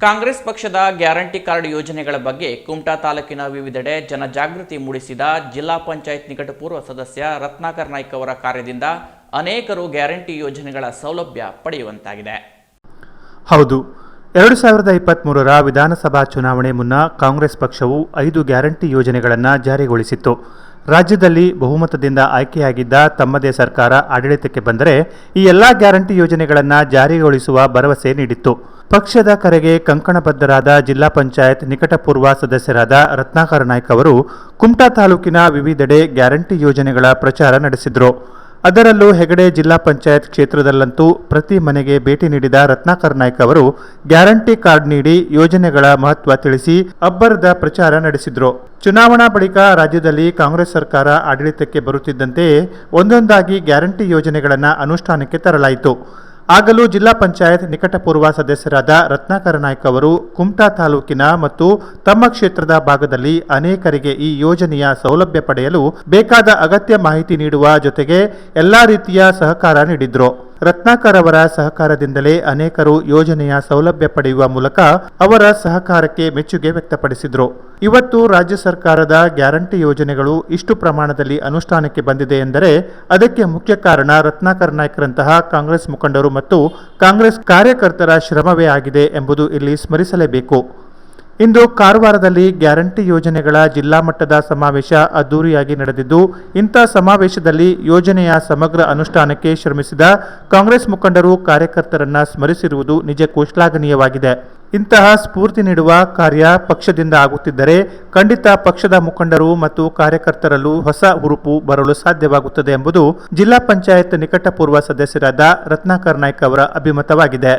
ಕಾಂಗ್ರೆಸ್ ಪಕ್ಷದ guarantee card ಯೋಜನೆಗಳ ಬಗ್ಗೆ ಕುಮಟಾ ತಾಲೂಕಿನ ವಿವಿಧೆಡೆ ಜನಜಾಗೃತಿ ಮೂಡಿಸಿದ ಜಿಲ್ಲಾ ಪಂಚಾಯತ್ ನಿಕಟಪೂರ್ವ ಸದಸ್ಯ ರತ್ನಾಕರ್ ನಾಯ್ಕ್ ಅವರ ಕಾರ್ಯದಿಂದ ಅನೇಕರು ಗ್ಯಾರಂಟಿ ಯೋಜನೆಗಳ ಸೌಲಭ್ಯ ಪಡೆಯುವಂತಾಗಿದೆ. ಹೌದು, ಎರಡು ಸಾವಿರದ ಇಪ್ಪತ್ತ್ಮೂರರ ವಿಧಾನಸಭಾ ಚುನಾವಣೆ ಮುನ್ನ ಕಾಂಗ್ರೆಸ್ ಪಕ್ಷವು ಐದು ಗ್ಯಾರಂಟಿ ಯೋಜನೆಗಳನ್ನು ಜಾರಿಗೊಳಿಸಿತ್ತು. ರಾಜ್ಯದಲ್ಲಿ ಬಹುಮತದಿಂದ ಆಯ್ಕೆಯಾಗಿದ್ದ ತಮ್ಮದೇ ಸರ್ಕಾರ ಆಡಳಿತಕ್ಕೆ ಬಂದರೆ ಈ ಎಲ್ಲ ಗ್ಯಾರಂಟಿ ಯೋಜನೆಗಳನ್ನು ಜಾರಿಗೊಳಿಸುವ ಭರವಸೆ ನೀಡಿತ್ತು. ಪಕ್ಷದ ಕರೆಗೆ ಕಂಕಣಬದ್ಧರಾದ ಜಿಲ್ಲಾ ಪಂಚಾಯತ್ ನಿಕಟಪೂರ್ವ ಸದಸ್ಯರಾದ ರತ್ನಾಕರ ನಾಯ್ಕ ಅವರು ಕುಮಟಾ ತಾಲೂಕಿನ ವಿವಿಧೆಡೆ ಗ್ಯಾರಂಟಿ ಯೋಜನೆಗಳ ಪ್ರಚಾರ ನಡೆಸಿದರು. ಅದರಲ್ಲೂ ಹೆಗಡೆ ಜಿಲ್ಲಾ ಪಂಚಾಯತ್ ಕ್ಷೇತ್ರದಲ್ಲಂತೂ ಪ್ರತಿ ಮನೆಗೆ ಭೇಟಿ ನೀಡಿದ ರತ್ನಾಕರ ನಾಯ್ಕ ಅವರು ಗ್ಯಾರಂಟಿ ಕಾರ್ಡ್ ನೀಡಿ ಯೋಜನೆಗಳ ಮಹತ್ವ ತಿಳಿಸಿ ಅಬ್ಬರದ ಪ್ರಚಾರ ನಡೆಸಿದರು. ಚುನಾವಣಾ ಬಳಿಕ ರಾಜ್ಯದಲ್ಲಿ ಕಾಂಗ್ರೆಸ್ ಸರ್ಕಾರ ಆಡಳಿತಕ್ಕೆ ಬರುತ್ತಿದ್ದಂತೆಯೇ ಒಂದೊಂದಾಗಿ ಗ್ಯಾರಂಟಿ ಯೋಜನೆಗಳನ್ನು ಅನುಷ್ಠಾನಕ್ಕೆ ತರಲಾಯಿತು. ಆಗಲೂ ಜಿಲ್ಲಾ ಪಂಚಾಯತ್ ನಿಕಟಪೂರ್ವ ಸದಸ್ಯರಾದ ರತ್ನಾಕರ ನಾಯ್ಕ ಅವರು ಕುಮಟಾ ತಾಲೂಕಿನ ಮತ್ತು ತಮ್ಮ ಕ್ಷೇತ್ರದ ಭಾಗದಲ್ಲಿ ಅನೇಕರಿಗೆ ಈ ಯೋಜನೆಯ ಸೌಲಭ್ಯ ಪಡೆಯಲು ಬೇಕಾದ ಅಗತ್ಯ ಮಾಹಿತಿ ನೀಡುವ ಜೊತೆಗೆ ಎಲ್ಲಾ ರೀತಿಯ ಸಹಕಾರ ನೀಡಿದ್ರು. ರತ್ನಾಕರ್ ಅವರ ಸಹಕಾರದಿಂದಲೇ ಅನೇಕರು ಯೋಜನೆಯ ಸೌಲಭ್ಯ ಪಡೆಯುವ ಮೂಲಕ ಅವರ ಸಹಕಾರಕ್ಕೆ ಮೆಚ್ಚುಗೆ ವ್ಯಕ್ತಪಡಿಸಿದರು. ಇವತ್ತು ರಾಜ್ಯ ಸರ್ಕಾರದ ಗ್ಯಾರಂಟಿ ಯೋಜನೆಗಳು ಇಷ್ಟು ಪ್ರಮಾಣದಲ್ಲಿ ಅನುಷ್ಠಾನಕ್ಕೆ ಬಂದಿದೆ ಎಂದರೆ ಅದಕ್ಕೆ ಮುಖ್ಯ ಕಾರಣ ರತ್ನಾಕರ್ ನಾಯ್ಕರಂತಹ ಕಾಂಗ್ರೆಸ್ ಮುಖಂಡರು ಮತ್ತು ಕಾಂಗ್ರೆಸ್ ಕಾರ್ಯಕರ್ತರ ಶ್ರಮವೇ ಆಗಿದೆ ಎಂಬುದು ಇಲ್ಲಿ ಸ್ಮರಿಸಲೇಬೇಕು. ಇಂದು ಕಾರವಾರದಲ್ಲಿ ಗ್ಯಾರಂಟಿ ಯೋಜನೆಗಳ ಜಿಲ್ಲಾ ಮಟ್ಟದ ಸಮಾವೇಶ ಅದ್ದೂರಿಯಾಗಿ ನಡೆದಿದ್ದು, ಇಂಥ ಸಮಾವೇಶದಲ್ಲಿ ಯೋಜನೆಯ ಸಮಗ್ರ ಅನುಷ್ಠಾನಕ್ಕೆ ಶ್ರಮಿಸಿದ ಕಾಂಗ್ರೆಸ್ ಮುಖಂಡರು ಕಾರ್ಯಕರ್ತರನ್ನ ಸ್ಮರಿಸಿರುವುದು ನಿಜಕ್ಕೂ ಶ್ಲಾಘನೀಯವಾಗಿದೆ ಇಂತಹ ಸ್ಫೂರ್ತಿ ನೀಡುವ ಕಾರ್ಯ ಪಕ್ಷದಿಂದ ಆಗುತ್ತಿದ್ದರೆ ಖಂಡಿತ ಪಕ್ಷದ ಮುಖಂಡರು ಮತ್ತು ಕಾರ್ಯಕರ್ತರಲ್ಲೂ ಹೊಸ ಹುರುಪು ಬರಲು ಸಾಧ್ಯವಾಗುತ್ತದೆ ಎಂಬುದು ಜಿಲ್ಲಾ ಪಂಚಾಯತ್ ನಿಕಟಪೂರ್ವ ಸದಸ್ಯರಾದ ರತ್ನಾಕರ್ ನಾಯ್ಕ್ ಅವರ ಅಭಿಮತವಾಗಿದೆ.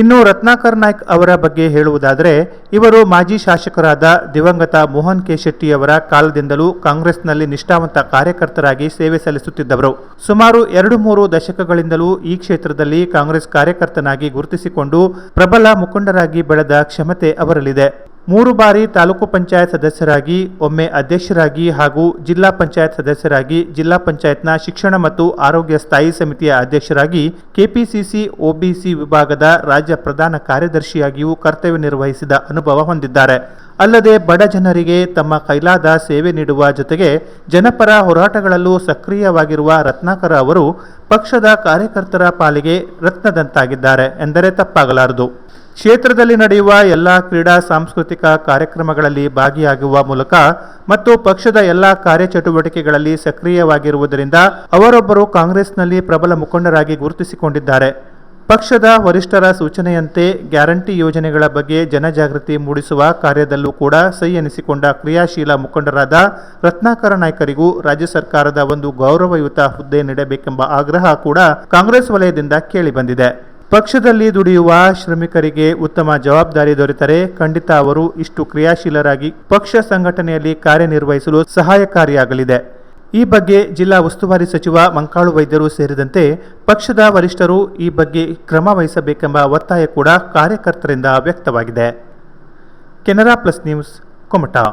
ಇನ್ನು ರತ್ನಾಕರ್ ನಾಯ್ಕ್ ಅವರ ಬಗ್ಗೆ ಹೇಳುವುದಾದರೆ, ಇವರು ಮಾಜಿ ಶಾಸಕರಾದ ದಿವಂಗತ ಮೋಹನ್ ಕೆ ಶೆಟ್ಟಿಯವರ ಕಾಲದಿಂದಲೂ ಕಾಂಗ್ರೆಸ್ನಲ್ಲಿ ನಿಷ್ಠಾವಂತ ಕಾರ್ಯಕರ್ತರಾಗಿ ಸೇವೆ ಸಲ್ಲಿಸುತ್ತಿದ್ದವರು. ಸುಮಾರು ಎರಡು ಮೂರು ದಶಕಗಳಿಂದಲೂ ಈ ಕ್ಷೇತ್ರದಲ್ಲಿ ಕಾಂಗ್ರೆಸ್ ಕಾರ್ಯಕರ್ತನಾಗಿ ಗುರುತಿಸಿಕೊಂಡು ಪ್ರಬಲ ಮುಖಂಡರಾಗಿ ಬೆಳೆದ ಕ್ಷಮತೆ ಅವರಲ್ಲಿದೆ. ಮೂರು ಬಾರಿ ತಾಲೂಕು ಪಂಚಾಯತ್ ಸದಸ್ಯರಾಗಿ, ಒಮ್ಮೆ ಅಧ್ಯಕ್ಷರಾಗಿ ಹಾಗೂ ಜಿಲ್ಲಾ ಪಂಚಾಯತ್ ಸದಸ್ಯರಾಗಿ ಜಿಲ್ಲಾ ಪಂಚಾಯತ್ನ ಶಿಕ್ಷಣ ಮತ್ತು ಆರೋಗ್ಯ ಸ್ಥಾಯಿ ಸಮಿತಿಯ ಅಧ್ಯಕ್ಷರಾಗಿ ಕೆಪಿಸಿಸಿ, ಒಬಿಸಿ ವಿಭಾಗದ ರಾಜ್ಯ ಪ್ರಧಾನ ಕಾರ್ಯದರ್ಶಿಯಾಗಿಯೂ ಕರ್ತವ್ಯ ನಿರ್ವಹಿಸಿದ ಅನುಭವ ಹೊಂದಿದ್ದಾರೆ. ಅಲ್ಲದೆ ಬಡ ಜನರಿಗೆ ತಮ್ಮ ಕೈಲಾದ ಸೇವೆ ನೀಡುವ ಜೊತೆಗೆ ಜನಪರ ಹೋರಾಟಗಳಲ್ಲೂ ಸಕ್ರಿಯವಾಗಿರುವ ರತ್ನಾಕರ ಅವರು ಪಕ್ಷದ ಕಾರ್ಯಕರ್ತರ ಪಾಲಿಗೆ ರತ್ನದಂತಾಗಿದ್ದಾರೆ ಎಂದರೆ ತಪ್ಪಾಗಲಾರದು. ಕ್ಷೇತ್ರದಲ್ಲಿ ನಡೆಯುವ ಎಲ್ಲ ಕ್ರೀಡಾ ಸಾಂಸ್ಕೃತಿಕ ಕಾರ್ಯಕ್ರಮಗಳಲ್ಲಿ ಭಾಗಿಯಾಗುವ ಮೂಲಕ ಮತ್ತು ಪಕ್ಷದ ಎಲ್ಲ ಕಾರ್ಯಚಟುವಟಿಕೆಗಳಲ್ಲಿ ಸಕ್ರಿಯವಾಗಿರುವುದರಿಂದ ಅವರೊಬ್ಬರು ಕಾಂಗ್ರೆಸ್ನಲ್ಲಿ ಪ್ರಬಲ ಮುಖಂಡರಾಗಿ ಗುರುತಿಸಿಕೊಂಡಿದ್ದಾರೆ. ಪಕ್ಷದ ವರಿಷ್ಠರ ಸೂಚನೆಯಂತೆ ಗ್ಯಾರಂಟಿ ಯೋಜನೆಗಳ ಬಗ್ಗೆ ಜನಜಾಗೃತಿ ಮೂಡಿಸುವ ಕಾರ್ಯದಲ್ಲೂ ಕೂಡ ಸೈ ಎನಿಸಿಕೊಂಡ ಕ್ರಿಯಾಶೀಲ ಮುಖಂಡರಾದ ರತ್ನಾಕರ ನಾಯ್ಕರಿಗೂ ರಾಜ್ಯ ಸರ್ಕಾರದ ಒಂದು ಗೌರವಯುತ ಹುದ್ದೆ ನೀಡಬೇಕೆಂಬ ಆಗ್ರಹ ಕೂಡ ಕಾಂಗ್ರೆಸ್ ವಲಯದಿಂದ ಕೇಳಿಬಂದಿದೆ ಪಕ್ಷದಲ್ಲಿ ದುಡಿಯುವ ಶ್ರಮಿಕರಿಗೆ ಉತ್ತಮ ಜವಾಬ್ದಾರಿ ದೊರೆತರೆ ಖಂಡಿತ ಅವರು ಇಷ್ಟು ಕ್ರಿಯಾಶೀಲರಾಗಿ ಪಕ್ಷ ಸಂಘಟನೆಯಲ್ಲಿ ಕಾರ್ಯನಿರ್ವಹಿಸಲು ಸಹಾಯಕಾರಿಯಾಗಲಿದೆ. ಈ ಬಗ್ಗೆ ಜಿಲ್ಲಾ ಉಸ್ತುವಾರಿ ಸಚಿವ ಮಂಕಾಳು ವೈದ್ಯರು ಸೇರಿದಂತೆ ಪಕ್ಷದ ವರಿಷ್ಠರು ಈ ಬಗ್ಗೆ ಕ್ರಮ ವಹಿಸಬೇಕೆಂಬ ಒತ್ತಾಯ ಕೂಡ ಕಾರ್ಯಕರ್ತರಿಂದ ವ್ಯಕ್ತವಾಗಿದೆ. Canara plus news, Kumta.